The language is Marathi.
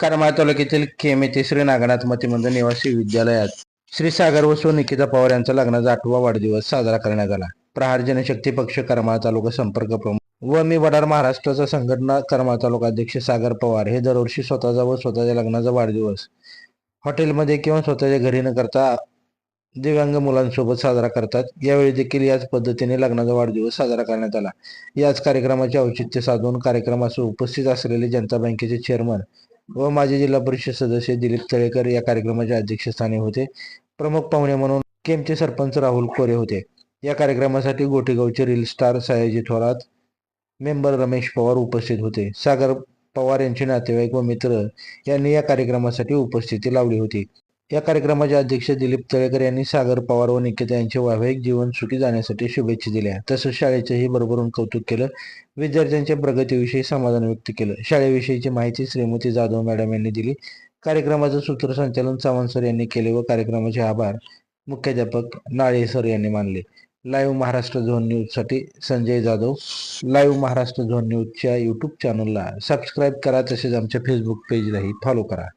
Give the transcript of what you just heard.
करमाळ तालुक्यातील केम श्री नागनाथ मतिमंद निवासी विद्यालयात श्री सागर व सो निकिता पवार यांचा लग्नाचा आठवा वाढदिवस साजरा करण्यात आला. प्रहार जनशक्ती पक्ष करमाळ तालुका संपर्क प्रमुख व मी वडार महाराष्ट्राचा संघटना करमाळ तालुका अध्यक्ष सागर पवार हे दरवर्षी स्वतःचा व स्वतःच्या लग्नाचा वाढदिवस हॉटेलमध्ये किंवा स्वतःच्या घरी न करता दिव्यांग मुलांसोबत साजरा करतात. यावेळी देखील याच पद्धतीने लग्नाचा वाढदिवस साजरा करण्यात आला. याच कार्यक्रमाचे औचित्य साधून कार्यक्रमास उपस्थित असलेले जनता बँकेचे चेअरमन व माजी जिल्हा परिषद सदस्य दिलीप तळेकर या कार्यक्रमाच्या अध्यक्षस्थानी होते. प्रमुख पाहुणे म्हणून केमचे सरपंच राहुल कोरे होते. या कार्यक्रमासाठी गोटेगावचे reel star Sayaji Thorat member Ramesh Pawar उपस्थित होते. सागर पवार यांचे नातेवाईक व मित्र यांनी या कार्यक्रमासाठी उपस्थिती लावली होती. या कार्यक्रमाचे अध्यक्ष दिलीप तळेकर यांनी सागर पवार व निकिता यांचे वैवाहिक जीवन सुखी जाण्यासाठी शुभेच्छा दिल्या. तसंच शाळेचेही भरभरून कौतुक केलं. विद्यार्थ्यांच्या प्रगतीविषयी समाधान व्यक्त केलं. शाळेविषयीची माहिती श्रीमती जाधव मॅडम यांनी दिली. कार्यक्रमाचं सूत्रसंचालन चव्हाण सर यांनी केले व कार्यक्रमाचे आभार मुख्याध्यापक नाळे सर यांनी मानले. लाईव्ह महाराष्ट्र झोन न्यूजसाठी संजय जाधव. लाईव्ह महाराष्ट्र झोन न्यूजच्या यूट्यूब चॅनलला सबस्क्राईब करा. तसेच आमच्या फेसबुक पेजलाही फॉलो करा.